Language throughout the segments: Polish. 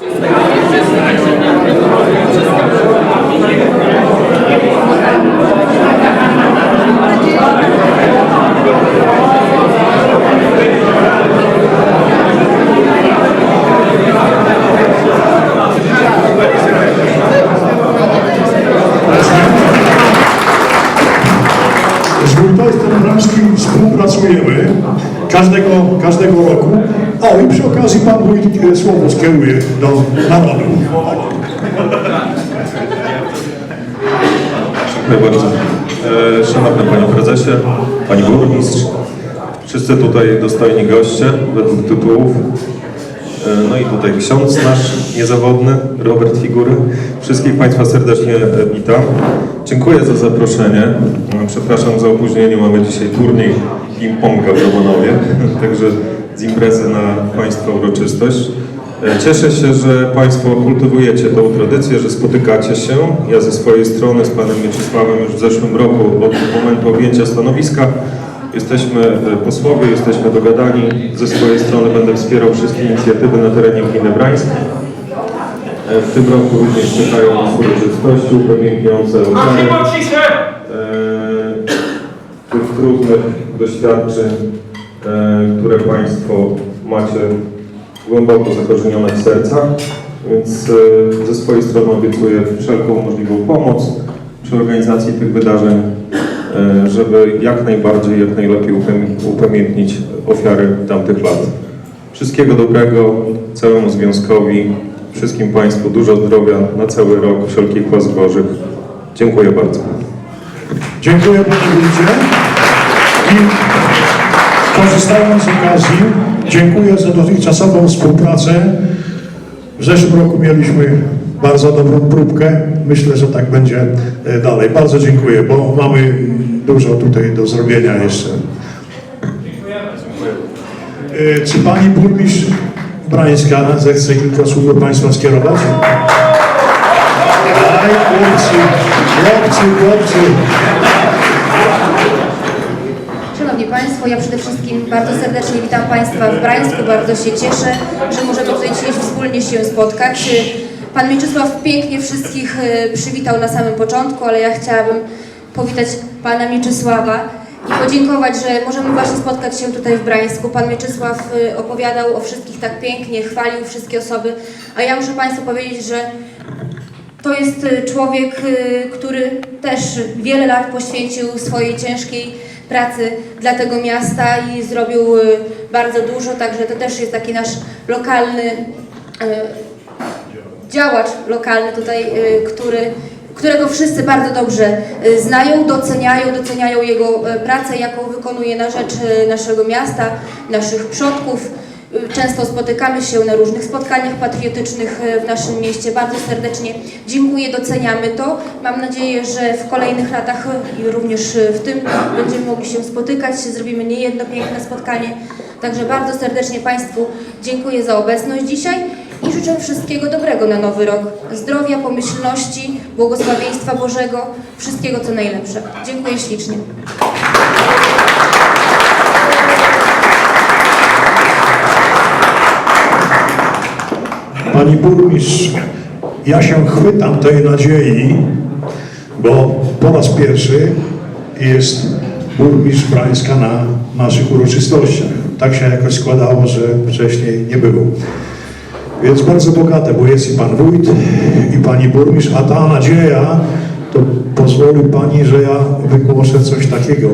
Just like, O i Pan Wójt słowo skieruje do narodu. Dziękuję bardzo. E, Szanowny Panie Prezesie, Pani Burmistrz, wszyscy tutaj dostojni goście według tytułów. E, No i tutaj ksiądz nasz niezawodny, Robert Figury. Wszystkich Państwa serdecznie witam. Dziękuję za zaproszenie. E, Przepraszam za opóźnienie, mamy dzisiaj turniej ping-ponga w Romanowie, także z imprezy na Państwa uroczystość. E, Cieszę się, że Państwo kultywujecie tą tradycję, że spotykacie się. Ja ze swojej strony z Panem Mieczysławem już w zeszłym roku od momentu objęcia stanowiska jesteśmy e, posłowie, jesteśmy dogadani. Ze swojej strony będę wspierał wszystkie inicjatywy na terenie gminy Brańskiej. W tym roku również czekają nas uroczystości upamiętniające ofiary e, tych trudnych doświadczeń, które Państwo macie głęboko zakorzenione w sercach, więc e, ze swojej strony obiecuję wszelką możliwą pomoc przy organizacji tych wydarzeń, e, żeby jak najbardziej, jak najlepiej upamię- upamiętnić ofiary tamtych lat. Wszystkiego dobrego całemu związkowi, wszystkim Państwu dużo zdrowia na cały rok, wszelkich łask Bożych. Dziękuję bardzo. Dziękuję Panie Wójcie. Korzystając z okazji, dziękuję za dotychczasową współpracę. W zeszłym roku mieliśmy bardzo dobrą próbkę. Myślę, że tak będzie e, dalej. Bardzo dziękuję, bo mamy dużo tutaj do zrobienia jeszcze. E, Czy Pani Burmistrz Brańska zechce kilka słów do Państwa skierować? Aj, chłopcy, chłopcy, chłopcy. Szanowni Państwo, ja przede wszystkim bardzo serdecznie witam Państwa w Brańsku. Bardzo się cieszę, że możemy tutaj dzisiaj wspólnie się spotkać. Pan Mieczysław pięknie wszystkich e, przywitał na samym początku, ale ja chciałabym powitać Pana Mieczysława i podziękować, że możemy właśnie spotkać się tutaj w Brańsku. Pan Mieczysław e, opowiadał o wszystkich tak pięknie, chwalił wszystkie osoby, a ja muszę Państwu powiedzieć, że to jest y, człowiek, który też wiele lat poświęcił swojej ciężkiej pracy dla tego miasta i zrobił y, bardzo dużo, także to też jest taki nasz lokalny y, działacz lokalny tutaj, y, który, którego wszyscy bardzo dobrze znają, doceniają, doceniają jego pracę, jaką wykonuje na rzecz naszego miasta, naszych przodków. Y, Często spotykamy się na różnych spotkaniach patriotycznych y, w naszym mieście. Bardzo serdecznie dziękuję, doceniamy to. Mam nadzieję, że w kolejnych latach y, i również w tym będziemy mogli się spotykać. Zrobimy niejedno piękne spotkanie. Także bardzo serdecznie Państwu dziękuję za obecność dzisiaj i życzę wszystkiego dobrego na nowy rok. Zdrowia, pomyślności, błogosławieństwa Bożego, wszystkiego co najlepsze. Dziękuję ślicznie. Pani burmistrz, ja się chwytam tej nadziei, bo po raz pierwszy jest burmistrz Brańska na naszych uroczystościach. Tak się jakoś składało, że wcześniej nie było. Więc bardzo bogate, bo jest i pan wójt, i pani burmistrz, a ta nadzieja, to pozwoli pani, że ja wygłoszę coś takiego.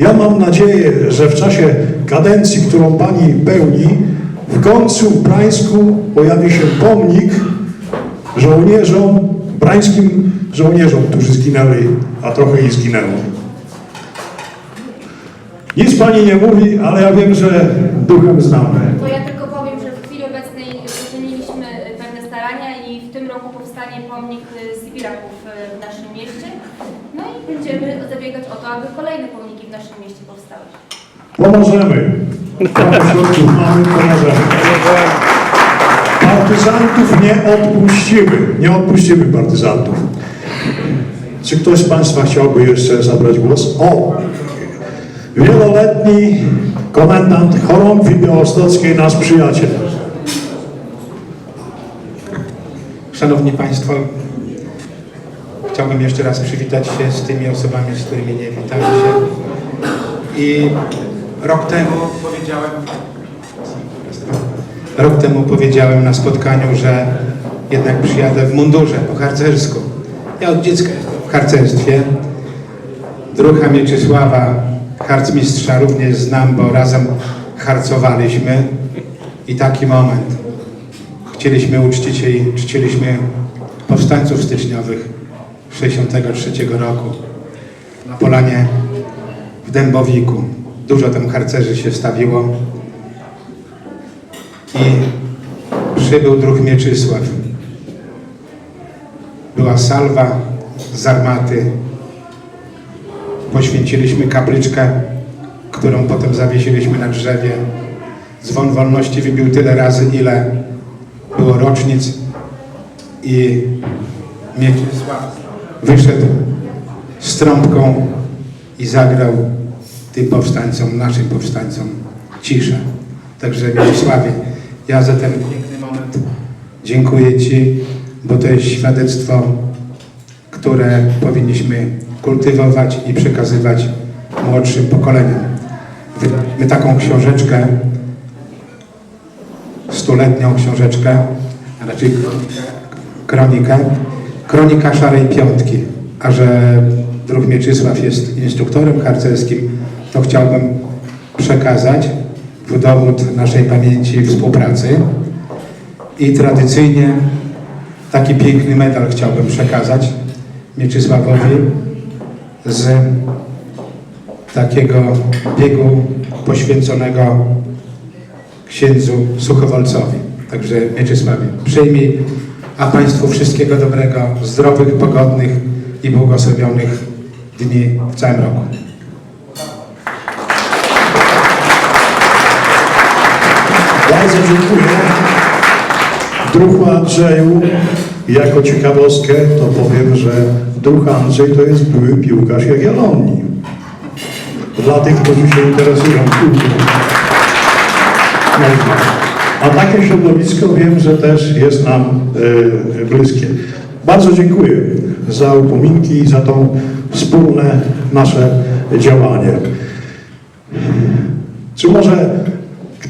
Ja mam nadzieję, że w czasie kadencji, którą pani pełni, w końcu w Brańsku pojawi się pomnik żołnierzom, brańskim żołnierzom, którzy zginęli, a trochę ich zginęło. Nic pani nie mówi, ale ja wiem, że duchem znamy. To ja tylko powiem, że w chwili obecnej poczyniliśmy pewne starania i w tym roku powstanie pomnik Sybiraków w naszym mieście. No i będziemy zabiegać o to, aby kolejne pomniki w naszym mieście powstały. Pomożemy. Środków mamy, pomożemy. Partyzantów nie odpuścimy. Nie odpuścimy partyzantów. Czy ktoś z Państwa chciałby jeszcze zabrać głos? O! Wieloletni komendant chorągwi białostockiej, nasz przyjaciel. Szanowni Państwo, chciałbym jeszcze raz przywitać się z tymi osobami, z którymi nie witałem się. I rok temu powiedziałem, rok temu powiedziałem na spotkaniu, że jednak przyjadę w mundurze po harcersku. Ja od dziecka jestem w harcerstwie. Druha Mieczysława, harcmistrza, również znam, bo razem harcowaliśmy. I taki moment. Chcieliśmy uczcić i czciliśmy powstańców styczniowych 63 roku na polanie w Dębowiku. Dużo tam harcerzy się stawiło i przybył druh Mieczysław. Była salwa z armaty. Poświęciliśmy kapliczkę, którą potem zawiesiliśmy na drzewie. Dzwon wolności wybił tyle razy, ile było rocznic i Mieczysław wyszedł z trąbką i zagrał tym powstańcom, naszym powstańcom ciszę. Także Mieczysławie, ja za ten piękny moment dziękuję Ci, bo to jest świadectwo, które powinniśmy kultywować i przekazywać młodszym pokoleniom. Wydaliśmy taką książeczkę, stuletnią książeczkę, a raczej kronikę, kronika Szarej Piątki. A że druh Mieczysław jest instruktorem harcerskim, to chciałbym przekazać w dowód naszej pamięci współpracy. I tradycyjnie taki piękny medal chciałbym przekazać Mieczysławowi z takiego biegu poświęconego księdzu Suchowolcowi. Także Mieczysławie, przyjmij, a Państwu wszystkiego dobrego, zdrowych, pogodnych i błogosławionych dni w całym roku. Bardzo dziękuję. Druhu Andrzeju, jako ciekawostkę to powiem, że druh Andrzej to jest były piłkarz Jagiellonii. Dla tych, którzy się interesują piłką. A takie środowisko wiem, że też jest nam e, bliskie. Bardzo dziękuję za upominki i za to wspólne nasze działanie. Czy może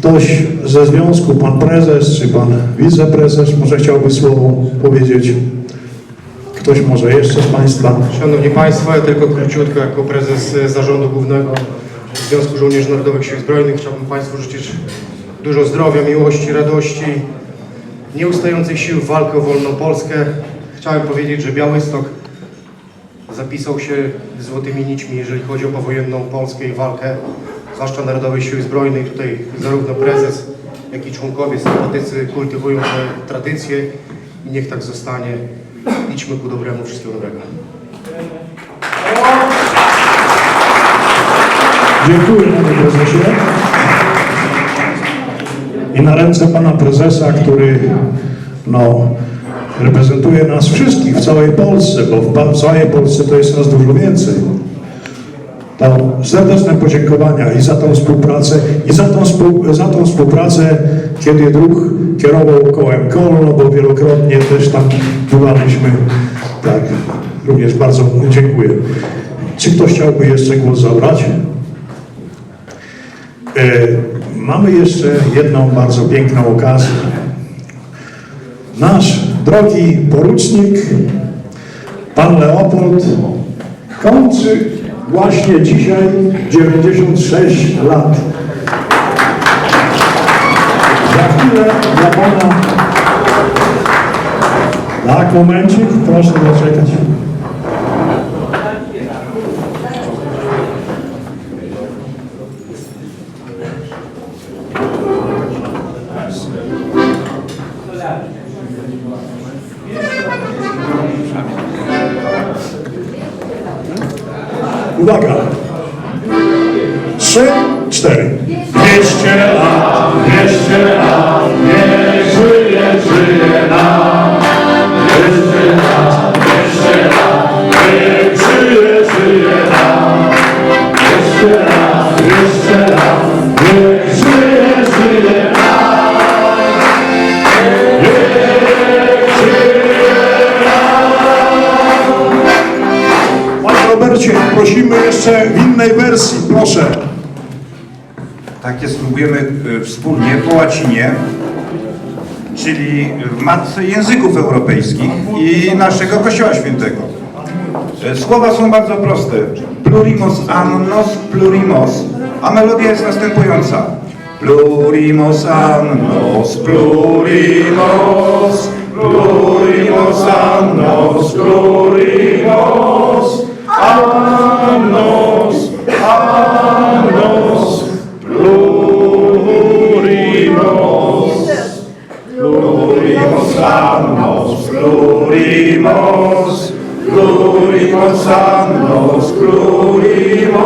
ktoś ze związku, pan prezes czy pan wiceprezes, może chciałby słowo powiedzieć? Ktoś może jeszcze z Państwa? Szanowni Państwo, ja tylko króciutko jako prezes e, Zarządu Głównego Związku Żołnierzy Narodowych Sił Zbrojnych chciałbym Państwu życzyć dużo zdrowia, miłości, radości, nieustających sił w walkę o wolną Polskę. Chciałem powiedzieć, że Białystok zapisał się złotymi nićmi, jeżeli chodzi o powojenną Polskę i walkę, zwłaszcza Narodowych Sił Zbrojnych. Tutaj zarówno prezes, jak i członkowie, sympatycy kultywują te tradycje i niech tak zostanie. Idźmy ku dobremu, wszystkiego dobrego. Dziękuję panie prezesie. I na ręce pana prezesa, który no, reprezentuje nas wszystkich w całej Polsce, bo w w całej Polsce to jest nas dużo więcej. To serdeczne podziękowania i za tą współpracę, i za tą, współ, za tą współpracę, kiedy druh kierował kołem Kolno, bo wielokrotnie też tam bywaliśmy. Tak, również bardzo dziękuję. Czy ktoś chciałby jeszcze głos zabrać? E, Mamy jeszcze jedną bardzo piękną okazję. Nasz drogi porucznik, pan Leopold, kończy właśnie dzisiaj 96 lat. Za chwilę dla pana... Tak, momencik, proszę zaczekać. Spróbujemy y, wspólnie po łacinie, czyli w matce języków europejskich i naszego Kościoła Świętego. Y, Słowa są bardzo proste. Plurimos annos, plurimos, a melodia jest następująca. Plurimos annos, plurimos annos, plurimos,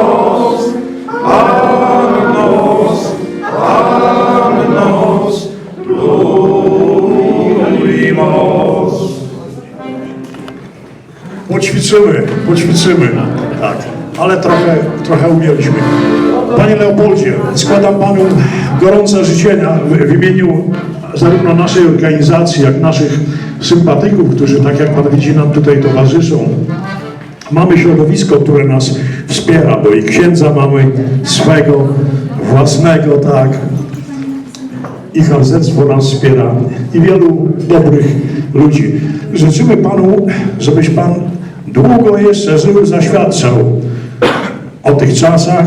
annos, annos, plurimos. Poćwiczymy, poćwiczymy. Tak, ale trochę, trochę umieliśmy. Panie Leopoldzie, składam Panu gorące życzenia w imieniu zarówno naszej organizacji, jak naszych sympatyków, którzy, tak jak Pan widzi, nam tutaj towarzyszą. Mamy środowisko, które nas wspiera, bo i księdza mamy swego własnego, tak, i harcerstwo nas wspiera i wielu dobrych ludzi. Życzymy Panu, żebyś Pan długo jeszcze żył, zaświadczał o tych czasach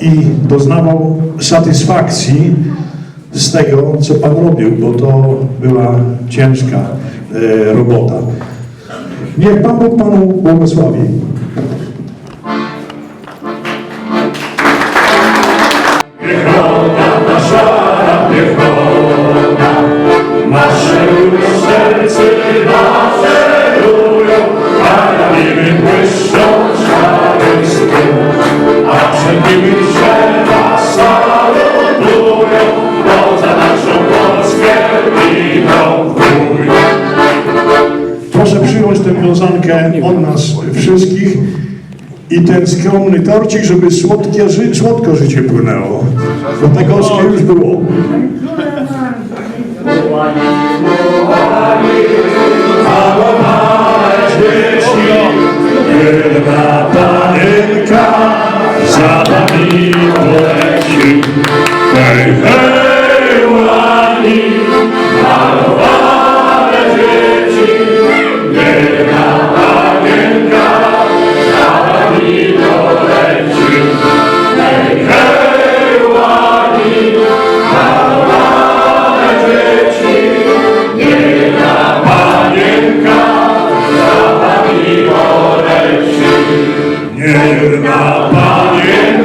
i doznawał satysfakcji z tego, co Pan robił, bo to była ciężka e, robota. Niech Pan Bóg Panu błogosławi. Ten skromny torcik, żeby słodkie, ży, słodko życie płynęło. Bo te gorzkie już było. 八八年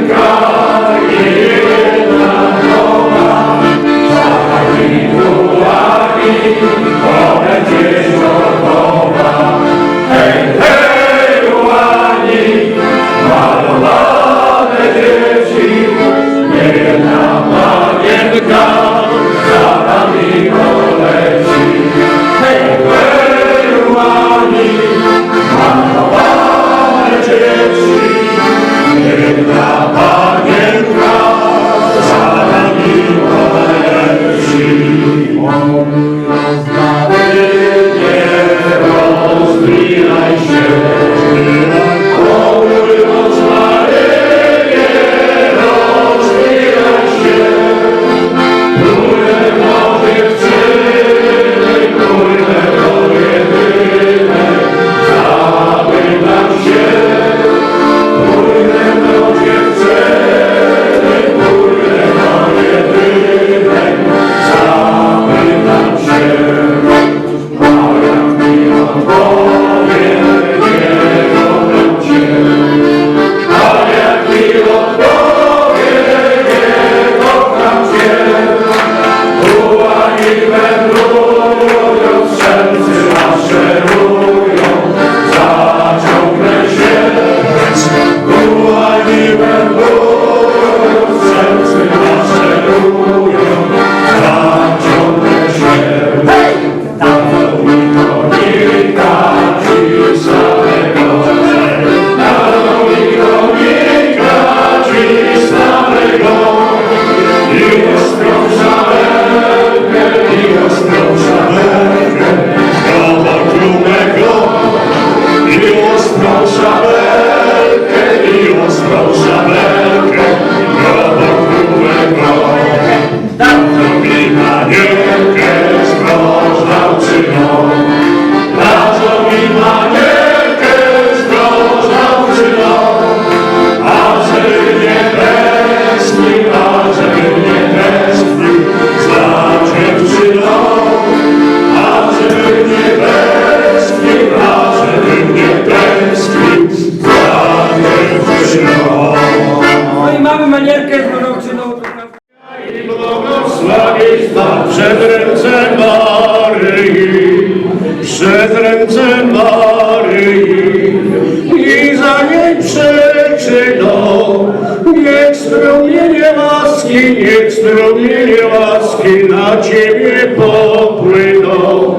strumienie łaski na Ciebie popłyną.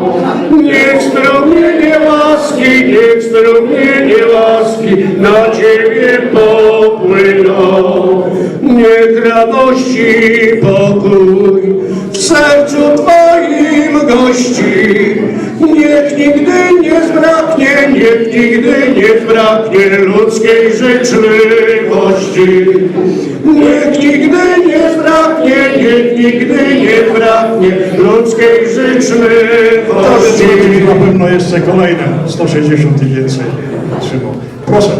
Niech strumienie łaski, niech strumienie łaski na Ciebie popłyną. Niech radości pokój w sercu Twoim Niech nigdy nie zbraknie, niech nigdy nie zbraknie ludzkiej życzliwości. Niech nigdy nie zbraknie, niech nigdy nie zbraknie ludzkiej To życzliwości. na pewno jeszcze kolejne 160 i więcej trzymał. Proszę.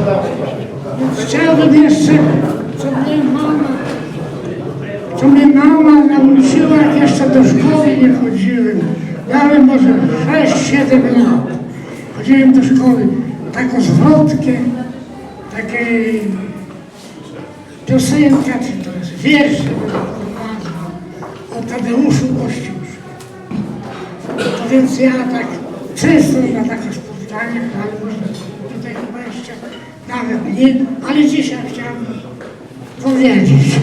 Chciałbym jeszcze, co co mnie mama nauczyła, jak jeszcze do szkoły nie chodziłem. Miałem może 6-7 lat. Chodziłem do szkoły. Taką zwrotkę, takiej piosenka, czy to jest wiersz, o Tadeuszu Kościuszku. To więc ja tak często na takich spotkaniach, ale może tutaj chyba jeszcze nawet nie, ale dzisiaj chciałbym powiedzieć.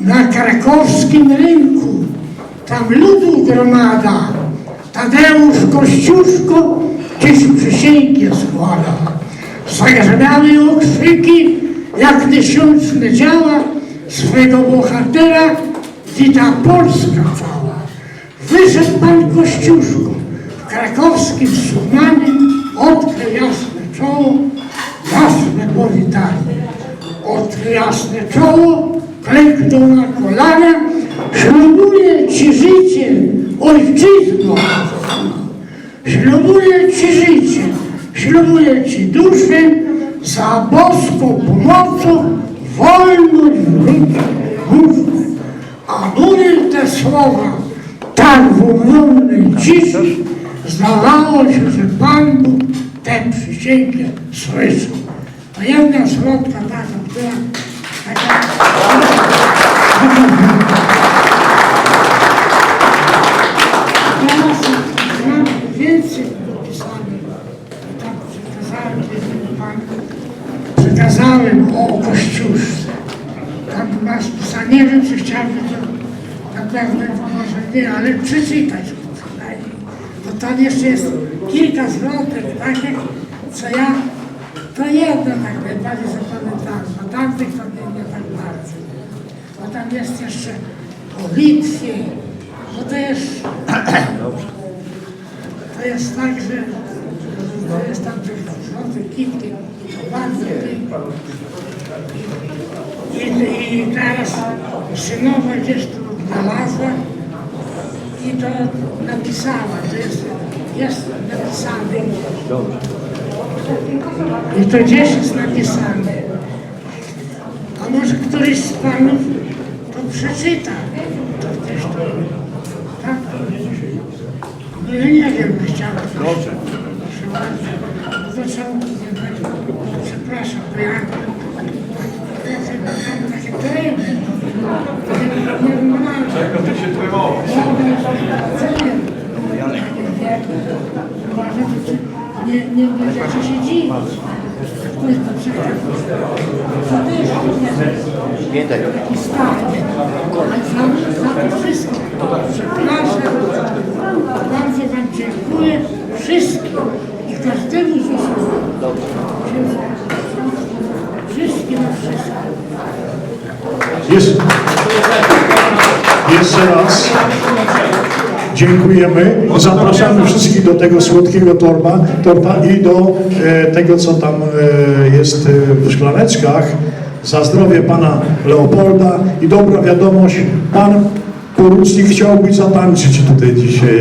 Na krakowskim rynku, tam ludu gromada, Tadeusz Kościuszko dziś przysięgę składa. Zagrzmiały okrzyki, jak tysiączne działa, swego bohatera wita Polska cała. Wyszedł pan Kościuszko w krakowskim Sumanie, odkrył jasne czoło, jasne powitanie. Odkrył jasne czoło, klęknął na kolana, ślubuję ci życie, ojczyzno. Ślubuję ci życie, ślubuję ci duszę, za boską pomocą wolność mówmy. A mówię te słowa tak w umownej ciszy, zdawało się, że Pan Bóg tę przysięgę słyszał. To jedna zwrotka taka, która taka... przekazałem, o Kościuszce. Tam masz nie wiem, czy chciałbym to na pewno może nie, ale przeczytać przynajmniej. Bo tam jeszcze jest kilka zwrotek takich, co ja, to jedno tak najbardziej zapamiętałem, a tamtych to nie, nie tak bardzo. Tam jest jeszcze Litwie, bo to jest, to jest tak, że to jest tam tych zwrotek kilka, to. I, I teraz synowa gdzieś to znalazła i to napisała, to jest, jest napisane. I to gdzieś jest napisane. A może któryś z panów przeczyta. To też to. Tak? No ja nie wiem, by chciał. Proszę. Proszę bardzo. No to trzeba, przepraszam, bo ja takie tremy. Nie wyglądają. Czego ty się trymował? Nie, nie, nie, nie rzeczy się dziwić. To jest to przecież. To też nie Bardzo Wam dziękuję wszystkim i. Wszystkim jeszcze raz dziękujemy. Zapraszamy wszystkich do tego słodkiego torba, i do e, tego, co tam e, jest e, w szklaneczkach. Za zdrowie pana Leopolda i dobra wiadomość, pan porucznik chciałby zatańczyć tutaj dzisiaj